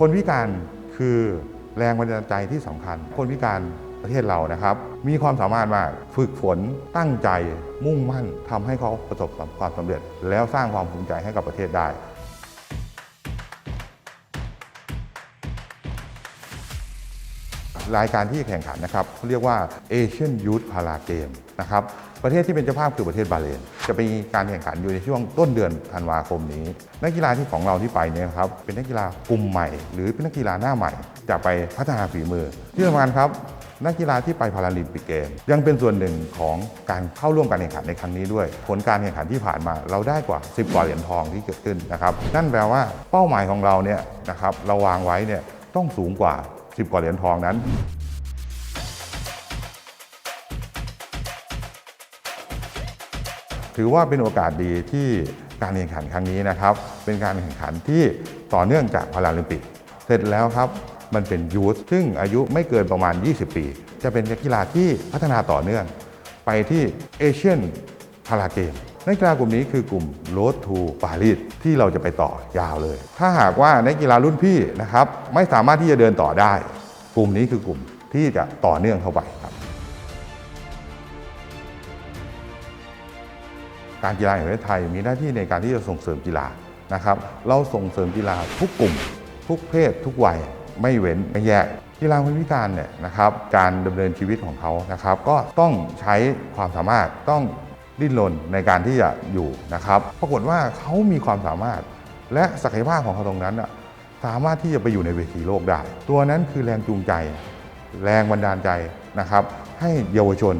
คนพิการคือแรงบันดาลใจที่สำคัญ คนพิการประเทศเรานะครับ มีความสามารถมากฝึกฝนตั้งใจมุ่งมั่นทำให้เขาประสบความสำเร็จ แล้วสร้างความภูมิใจให้กับประเทศได้รายการที่แข่งขันนะครับเขาเรียกว่า Asian Youth Para Game นะครับ ประเทศที่เป็นเจ้าภาพคือประเทศบาห์เรนจะมีการแข่งขันอยู่ในช่วงต้นเดือนธันวาคมนี้ นักกีฬาที่ของเราที่ไปเนี่ยครับเป็นนักกีฬากลุ่มใหม่ หรือเป็นนักกีฬาหน้าใหม่ จะไปพัฒนาฝีมือที่สำคัญครับนักกีฬาที่ไปพาราลิมปิกเกม ยังเป็นส่วนหนึ่งของการเข้าร่วมการแข่งขันในครั้งนี้ด้วย ผลการแข่งขันที่ผ่านมาเราได้กว่า 10 กว่าเหรียญทองที่เกิดขึ้นนะครับนั่นแปลว่าเป้าหมายของเราเนี่ยนะครับเราวางไว้เนี่ยต้องสูงกว่า 10 กว่าเหรียญทองนั้น ถือว่าเป็นโอกาสดีที่การแข่งขันครั้งนี้นะครับ เป็นการแข่งขันที่ต่อเนื่องจากพาราลิมปิก เสร็จแล้วครับมันเป็นยูทซึ่งอายุไม่เกินประมาณ 20 ปี จะเป็นนักกีฬาที่พัฒนาต่อเนื่อง ไปที่เอเชียนพาราเกมนักกีฬากลุ่มนี้คือกลุ่ม Road to Paris ที่เราจะไปต่อยาวเลย ถ้าหากว่านักกีฬารุ่นพี่นะครับไม่สามารถที่จะเดินต่อได้ กลุ่มนี้คือกลุ่มที่จะต่อเนื่องเข้าไป การกีฬาแห่งประเทศไทย มีหน้าที่ในการที่จะส่งเสริมกีฬานะครับ เราส่งเสริมกีฬาทุกกลุ่ม ทุกเพศ ทุกวัยไม่เว้นไม่แยกกีฬาคนพิการเนี่ยนะครับการดำเนินชีวิตของเขานะครับ ก็ต้องใช้ความสามารถต้องดิ้นรนในการที่จะอยู่นะครับ ปรากฏว่าเขามีความสามารถ และศักยภาพของเขาตรงนั้นสามารถที่จะไปอยู่ในเวทีโลกได้ ตัวนั้นคือแรงจูงใจ แรงบันดาลใจนะครับ ให้เยาวชน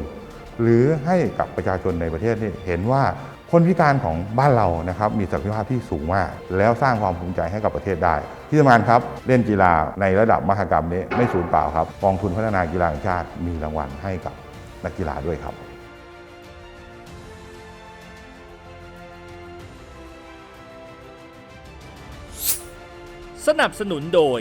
หรือให้กับประชาชนในประเทศนี่เห็นว่า คนพิการของบ้านเรานะครับมีศักยภาพที่สูงมาก แล้วสร้างความภูมิใจให้กับประเทศได้ ที่สำคัญครับเล่นกีฬาในระดับมหกรรมนี้ไม่สูญเปล่าครับกองทุนพัฒนากีฬาแห่งชาติมีรางวัลให้กับนักกีฬาด้วยครับสนับสนุนโดย